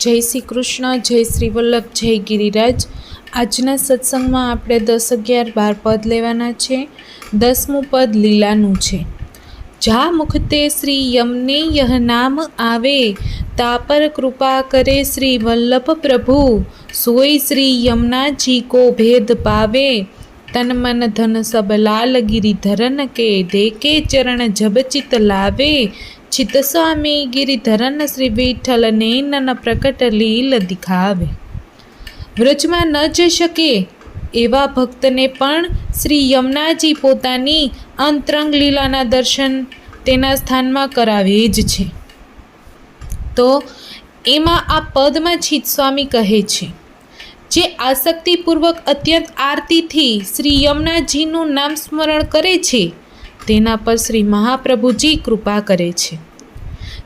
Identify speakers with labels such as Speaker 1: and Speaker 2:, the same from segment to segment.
Speaker 1: જય શ્રી કૃષ્ણ, જય શ્રી વલ્લભ, જય ગિરિરાજ. આજના સત્સંગમાં આપણે દસ અગિયાર બાર પદ લેવાના છે. દસમું પદ લીલાનું છે. જા મુખતે શ્રી યમને યહ નામ આવે, તા પર કૃપા કરે શ્રી વલ્લભ પ્રભુ. સોય શ્રી યમનાજી કો ભેદ પાવે, તન મન ધન સબ લાલ ગિરિધરન કે દેકે ચરણ જબચિત લાવે. સ્વામી ગિરિધરન શ્રી વિઠ્ઠલ નૈનન પ્રકટ લીલ દિખાવે વ્રજમાં ન જઈ શકે એવા ભક્તને પણ શ્રી યમુનાજી પોતાની અંતરંગ લીલાના દર્શન તેના સ્થાનમાં કરાવે જ છે તો એમાં આ પદમાં સ્વામી કહે છે જે આસક્તિપૂર્વક અત્યંત આરતીથી શ્રી યમુનાજીનું નામ સ્મરણ કરે છે તેના પર શ્રી મહાપ્રભુજી કૃપા કરે છે.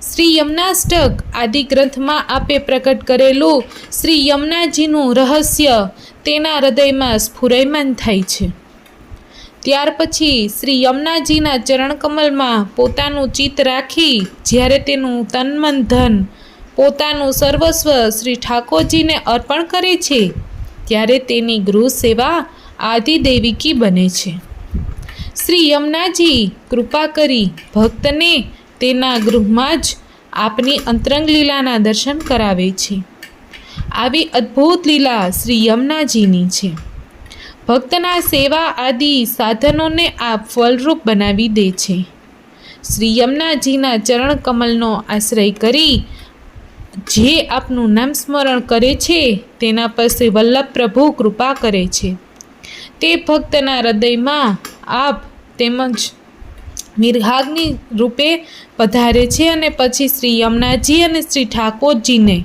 Speaker 1: શ્રી યમનાષ્ટક આદિ ગ્રંથમાં આપે પ્રકટ કરેલું શ્રી યમુનાજીનું રહસ્ય તેના હૃદયમાં સ્ફુરયમાન થાય છે. ત્યાર પછી શ્રી યમુનાજીના ચરણકમલમાં પોતાનું ચિત્ત રાખી જ્યારે તેનું તનમન ધન પોતાનું સર્વસ્વ શ્રી ઠાકોરજીને અર્પણ કરે છે, ત્યારે તેની ગૃહ સેવા આદિદેવિકી બને છે. શ્રી યમુનાજી, કૃપા કરી ભક્તને તેના ગૃહમાં જ આપની અંતરંગ લીલાના દર્શન કરાવે છે. આવી અદ્ભુત લીલા શ્રી યમુનાજીની છે. ભક્તના સેવા આદિ સાધનોને આપ ફલરૂપ બનાવી દે છે. શ્રી યમુનાજીના ચરણ કમલનો આશ્રય કરી જે આપનું નામ સ્મરણ કરે છે, તેના પર શ્રી વલ્લભ પ્રભુ કૃપા કરે છે. તે ભક્તના હૃદયમાં આપ તેમજ મિર્હાગ્નિ રૂપે પધારે છે અને પછી શ્રી યમુનાજી અને શ્રી ઠાકોરજીને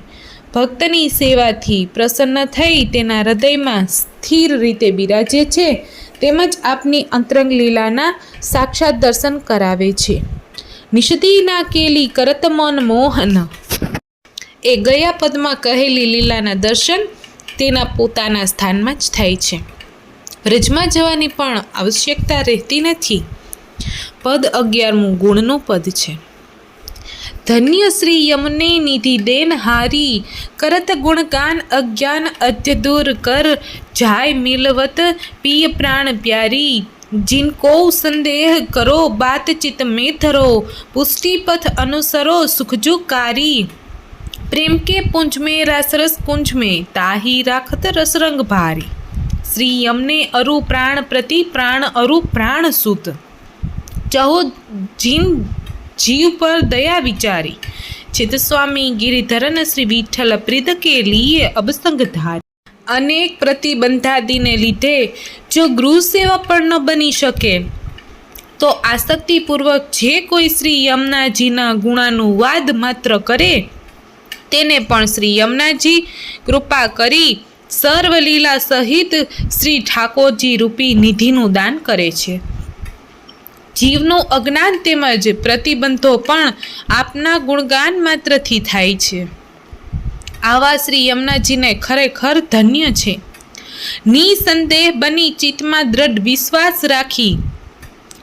Speaker 1: ભક્તની સેવાથી પ્રસન્ન થઈ તેના હૃદયમાં સ્થિર રીતે બિરાજે છે, તેમજ આપની અંતરંગ લીલાના સાક્ષાત દર્શન કરાવે છે. નિષદીના કેલી કરત મન મોહન. એ ગયા પદમાં કહેલી લીલાના દર્શન તેના પોતાના સ્થાનમાં જ થાય છે. રજમાં જવાની પણ આવશ્યકતા રહેતી નથી. પદ અગિયારમું ગુણનું પદ છે. ધન્ય શ્રી યમને નિધિ દેન હારી, કરત ગુણગાન અજ્ઞાન અત્ય દૂર કર, જાય મિલવત પિય પ્રાણ પ્યારી. જિનકો સંદેહ કરો બાતચીત મેં ધરો પુષ્ટિપથ અનુસરો સુખજુ કારી. પ્રેમ કે પુંજ મેં, રસ રસ કુંજ મેં, તાહી રાખત રસરંગ ભારી. શ્રી યમને અરુ પ્રાણ પ્રતિ પ્રાણ અરુ પ્રાણ સુત. ચહો જીન જીવ પર દયા વિચારી. ચિત સ્વામી ગિરિધરન શ્રી વિઠ્ઠલ પ્રિત કે લીએ અબસંગ ધારી. અનેક પ્રતિબંધાદીને લીધે જો ગૃહ સેવા પણ ન બની શકે, તો આસક્તિપૂર્વક જે કોઈ શ્રી યમનાજીના ગુણાનું વાદ માત્ર કરે, તેને પણ શ્રી યમનાજી કૃપા કરી સર્વલીલા સહિત શ્રી ઠાકોરજી રૂપી નિધિનું દાન કરે છે. જીવનું અજ્ઞાન તેમજ પ્રતિબંધો પણ આપના ગુણગાન માત્રથી થાય છે. આવા શ્રી યમુનાજીને ખરેખર ધન્ય છે. નિસંદેહ બની ચિત્તમાં દ્રઢ વિશ્વાસ રાખી,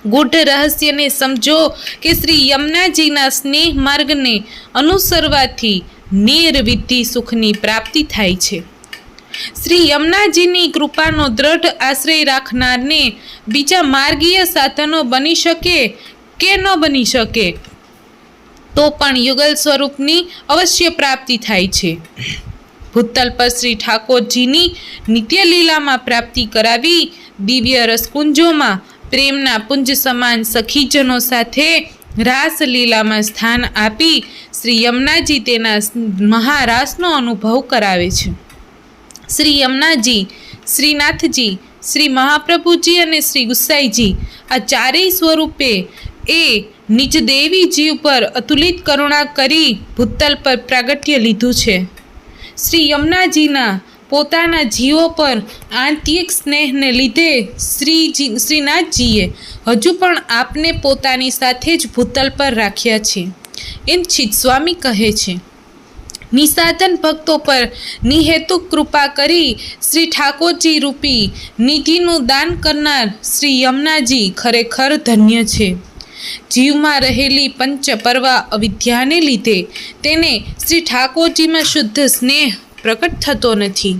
Speaker 1: ગૂઢ રહસ્યને સમજો કે શ્રી યમુનાજીના સ્નેહ માર્ગને અનુસરવાથી નિર્વિધિ સુખની પ્રાપ્તિ થાય છે. શ્રી યમુનાજીની કૃપાનો દ્રઢ આશ્રય રાખનારને બીજા માર્ગીય સાધનો બની શકે કે ન બની શકે? તો પણ યુગલ સ્વરૂપની અવશ્ય પ્રાપ્તિ થાય છે. ભૂતલ પર શ્રી ઠાકોરજીની નિત્યલીલામાં પ્રાપ્તિ કરાવી દિવ્ય રસકુંજોમાં પ્રેમના પુંજ સમાન સખીજનો સાથે રાસલીલામાં સ્થાન આપી શ્રી યમુનાજી તેના મહારાસનો અનુભવ કરાવે છે. શ્રી યમુનાજી શ્રીનાથજી શ્રી મહાપ્રભુજી અને શ્રી ગુસાઈજી. આ ચારેય સ્વરૂપે એ નિજ દેવી જીવ પર અતુલિત કરુણા કરી ભૂતલ પર પ્રાગટ્ય લીધું છે. શ્રી યમુનાજીના પોતાના જીવો પર આંતિક સ્નેહને લીધે શ્રીજી શ્રીનાથજીએ હજુ પણ આપને પોતાની સાથે જ ભૂતલ પર રાખ્યા છે. એમ સ્વામી કહે છે. નિસાધન ભક્તો પર નિહેતુક કૃપા કરી શ્રી ઠાકોરજી રૂપી નિધિનું દાન કરનાર શ્રી યમુનાજી ખરેખર ધન્ય છે. જીવમાં રહેલી પંચ પરવા અવિદ્યાને લીધે તેને શ્રી ઠાકોરજીમાં શુદ્ધ સ્નેહ પ્રકટ થતો નથી.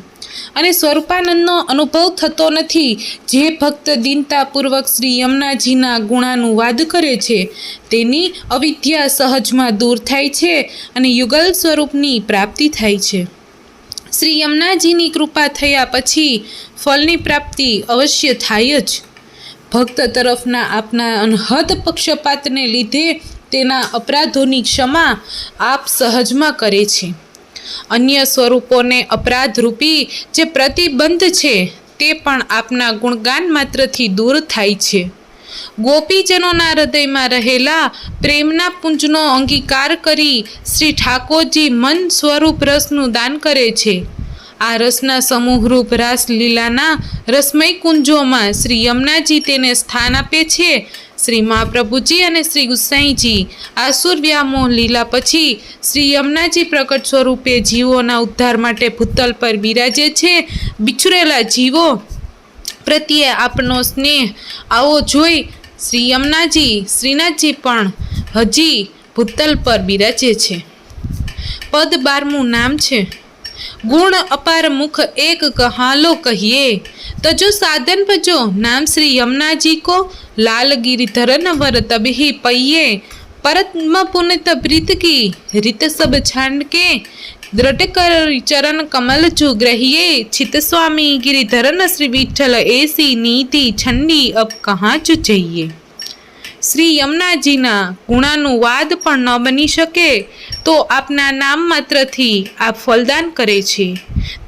Speaker 1: અને સ્વરૂપાનંદનો અનુભવ થતો નથી. જે ભક્ત દીનતાપૂર્વક શ્રી યમુનાજીના ગુણાનુવાદ કરે છે, તેની અવિદ્યા સહજમાં દૂર થાય છે અને યુગલ સ્વરૂપની પ્રાપ્તિ થાય છે. શ્રી યમુનાજીની કૃપા થયા પછી ફળની પ્રાપ્તિ અવશ્ય થાય જ. ભક્ત તરફના આપના અનહદ પક્ષપાતને લીધે તેના અપરાધોની ક્ષમા આપ સહજમાં કરે છે. અન્ય સ્વરૂપોને અપરાધરૂપી જે પ્રતિબંધ છે તે પણ આપના ગુણગાન માત્રથી દૂર થાય છે. ગોપીજનોના હૃદયમાં રહેલા પ્રેમના પુંજનો અંગીકાર કરી શ્રી ઠાકોરજી મન સ્વરૂપ રસનું દાન કરે છે. આ રસના સમૂહરૂપ રાસલીલાના રસમય કુંજોમાં શ્રી યમુનાજી તેને સ્થાન આપે છે શ્રી મહાપ્રભુજી અને શ્રી ગુસાઈજી આસુર વ્યામોહ લીલા પછી શ્રી યમુનાજી પ્રકટ સ્વરૂપે જીવોના ઉદ્ધાર માટે ભૂતલ પર બિરાજે છે. બિછરેલા જીવો પ્રત્યે આપનો સ્નેહ આવો જોઈ શ્રી યમુનાજી, શ્રીનાથજી પણ હજી ભૂતલ પર બિરાજે છે. પદ બારમું નામ છે. ગુણ અપાર મુખ એક કહાલો કહીએ. તો જો સાધન ભજો, નામ શ્રી યમુનાજી કો. લાલગીરી ધરનવર તબહી પૈયે. પરત્મ પુનિત પ્રીત કી, રીત સબ છાંડ કે. દ્રઢ કર ચરણ કમલ જુગ્રહીએ છિત સ્વામી ગિરિધરન શ્રી વિઠ્ઠલ એસી નીતિ છંડી અબ કહાં જુ જઈએ? શ્રી યમુનાજીના ગુણાનું વાદ પણ ન બની શકે. તો આપના નામ માત્રથી આપ ફલદાન કરે છે.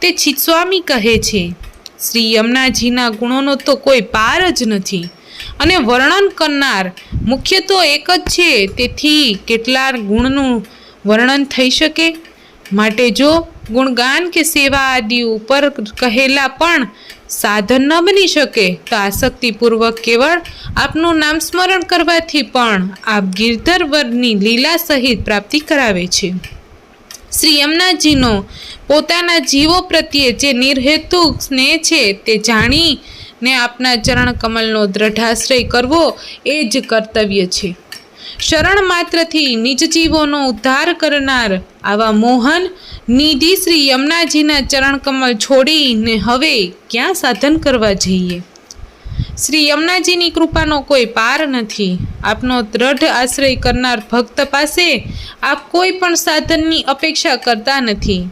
Speaker 1: તે સ્વામી કહે છે, શ્રી યમુનાજીના ગુણોનો તો કોઈ પાર જ નથી. અને વર્ણન કરનાર મુખ્ય તો એક જ છે, તેથી કેટલા ગુણનું વર્ણન થઈ શકે? માટે જો ગુણગાન કે સેવા આદિ ઉપર કહેલા પણ સાધન ન બની શકે તો આસક્તિપૂર્વક કેવળ આપનું નામ સ્મરણ કરવાથી પણ આપ ગિરધર વર્ગની લીલા સહિત પ્રાપ્તિ કરાવે છે. શ્રી યમુનાજીનો પોતાના જીવો પ્રત્યે જે નિર્હેતુક સ્નેહ છે તે જાણીને આપના ચરણ કમલનો દ્રઢાશ્રય કરવો એ જ કર્તવ્ય છે. શરણ માત્રથી નિજ જીવોનો ઉદ્ધાર કરનાર આવા મોહન નિધિ શ્રી યમુનાજીના ચરણકમલ છોડીને હવે ક્યાં સાધન કરવા જઈએ? શ્રી યમુનાજીની કૃપાનો કોઈ પાર નથી. આપનો દ્રઢ આશ્રય કરનાર ભક્ત પાસે આપ કોઈ પણ સાધનની અપેક્ષા કરતા નથી.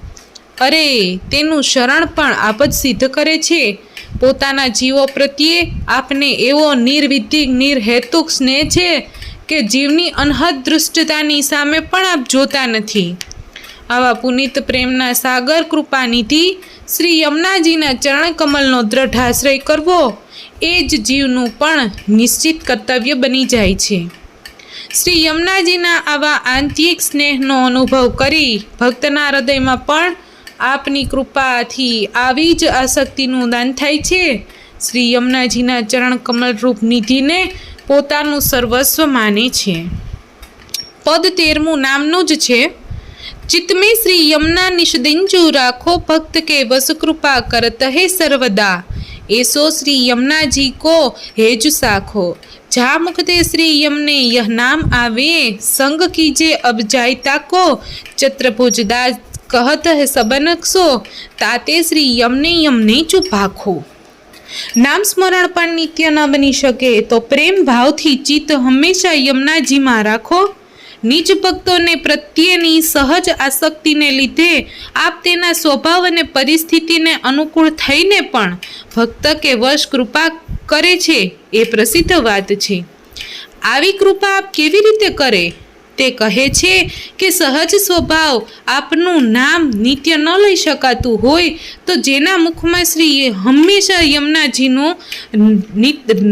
Speaker 1: અરે, તેનું શરણ પણ આપ જ સિદ્ધ કરે છે. પોતાના જીવો પ્રત્યે આપને એવો નિર્વિધિક નિર્હેતુક સ્નેહ છે કે જીવની અનહદ દૃષ્ટતાની સામે પણ આપ જોતા નથી. આવા પુનિત પ્રેમના સાગર કૃપાનિધિ શ્રી યમુનાજીના ચરણ કમલનો દ્રઢ આશ્રય કરવો, એ જ જીવનું પણ નિશ્ચિત કર્તવ્ય બની જાય છે. શ્રી યમુનાજીના આવા આંતરિક સ્નેહનો અનુભવ કરી ભક્તના હૃદયમાં પણ આપની કૃપાથી આવી જ આસક્તિનું દાન થાય છે. શ્રી યમુનાજીના ચરણ કમલરૂપ નિધિને પોતાનું સર્વસ્વ માને છે. પદ તેરમું નામનું જ છે, ચિત્તમે શ્રી યમના નિષદિંજુ રાખો ભક્ત કે વસુકૃપા કરત હે સર્વદા. એસો શ્રી યમનાજી કો હેજ સાખો. જા મુખતે શ્રી યમને યહ નામ આવે, સંગ કીજે અબ જાય તાકો ચત્રભુજદાસ કહત હે સબનકસો. તાતે શ્રી યમને યમને ચુપાખો નામ સ્મરણ પણ નિત્ય ન બની શકે. તો પ્રેમ ભાવથી ચિત્ત હંમેશા યમુનાજીમાં રાખો. નીચ ભક્તોને પ્રત્યેની સહજ આસક્તિને લીધે આપ તેના સ્વભાવ અને પરિસ્થિતિને અનુકૂળ થઈને પણ ભક્ત કે વશ કૃપા કરે છે એ પ્રસિદ્ધ વાત છે. આવી કૃપા આપ કેવી રીતે કરે? તે કહે છે કે સહજ સ્વભાવ આપનું નામ નિત્ય ન લઈ શકાતું હોય તો જેના મુખમાં શ્રી હંમેશા યમુનાજીનું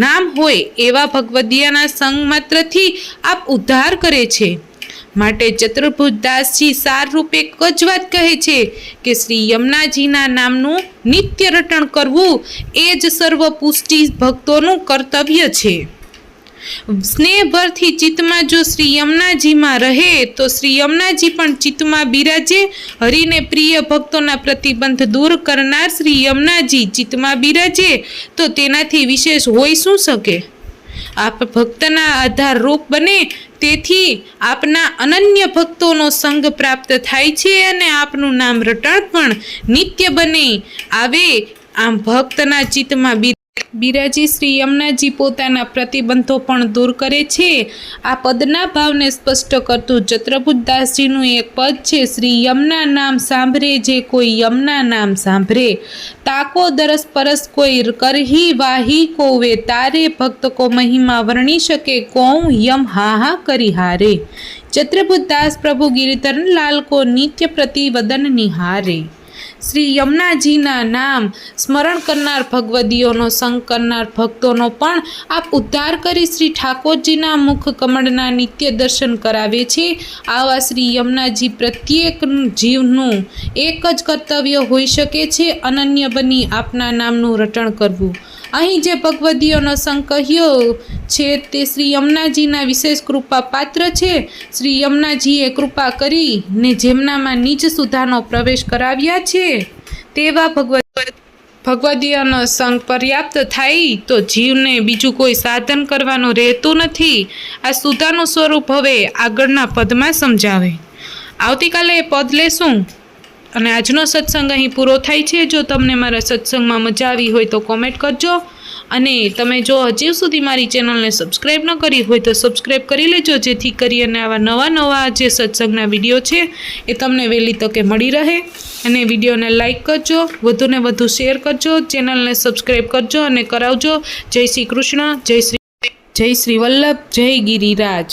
Speaker 1: નામ હોય એવા ભગવદિયાના સંગ માત્રથી આપ ઉદ્ધાર કરે છે. માટે ચતુર્ભુજદાસજી સાર રૂપે એક વાત કહે છે કે શ્રી યમુનાજીના નામનું નિત્ય રટણ કરવું એ જ સર્વ પુષ્ટિ ભક્તોનું કર્તવ્ય છે. સ્નેહભરથી ચિત્તમાં જો શ્રી યમુનાજીમાં રહે, તો શ્રી યમુનાજી પણ ચિત્તમાં બિરાજે. હરિને પ્રિય ભક્તોના પ્રતિબંધ દૂર કરનાર શ્રી યમુનાજી ચિત્તમાં બિરાજે. તો તેનાથી વિશેષ હોઈ શું શકે? આપ ભક્તના આધાર રૂપ બને, તેથી આપના અનન્ય ભક્તોનો સંગ પ્રાપ્ત થાય છે અને આપનું નામ રટણ પણ નિત્ય બને. આવે, આમ ભક્તના ચિત્તમાં બિરાજી શ્રી યમુનાજી પોતાના પ્રતિબંધો પણ દૂર કરે છે. આ પદના ભાવને સ્પષ્ટ કરતું ચત્રબુદ્ધદાસજીનું એક પદ છે, શ્રી યમના નામ સાંભળે જે કોઈ યમના નામ સાંભળે. તાકો દરસ પરસ કોઈ કરહી વાહી કોવે, તારે ભક્ત કો મહિમા વર્ણી શકે, કોઉ યમ હા હા કરી હારે. ચત્રબુદ્ધદાસ પ્રભુ ગિરિધર લાલ કો નિત્ય પ્રતિવદન નિહારે. શ્રી યમુનાજીના નામ સ્મરણ કરનાર ભગવદીઓનો, સંગ કરનાર ભક્તોનો પણ આપ ઉદ્ધાર કરી શ્રી ઠાકોરજીના મુખ કમળના નિત્ય દર્શન કરાવે છે. આવા શ્રી યમુનાજી પ્રત્યેક જીવનું એક જ કર્તવ્ય હોઈ શકે છે. અનન્ય બની આપના નામનું રટણ કરવું. અહીં જે ભગવદીઓનો સંગ કહ્યો છે તે શ્રી યમુનાજીના વિશેષ કૃપા પાત્ર છે. શ્રી યમુનાજીએ કૃપા કરી ને જેમનામાં નીચ સુધાનો પ્રવેશ કરાવ્યા છે, તેવા ભગવદ ભગવદીયનો સંગ પર્યાપ્ત થાય તો જીવને બીજું કોઈ સાધન કરવાનું રહેતું નથી. આ સુધાનું સ્વરૂપ હવે આગળના પદમાં સમજાવે. આવતીકાલે એ પદ લેશું. અને આજનો સત્સંગ અહીં પૂરો થાય છે. જો તમને મારા સત્સંગમાં મજા આવી હોય તો કોમેન્ટ કરજો. અને તમે જો હજી સુધી મારી ચેનલને સબસ્ક્રાઈબ ન કરી હોય તો સબસ્ક્રાઈબ કરી લેજો. જેથી કરી અને આવા નવા નવા જે સત્સંગના વીડિયો છે એ તમને વહેલી તકે મળી રહે. અને વિડીયોને લાઇક કરજો. વધુને વધુ શેર કરજો. ચેનલને સબસ્ક્રાઈબ કરજો અને કરાવજો. જય શ્રી કૃષ્ણ. જય શ્રી જય શ્રી વલ્લભ. જય ગિરિરાજ.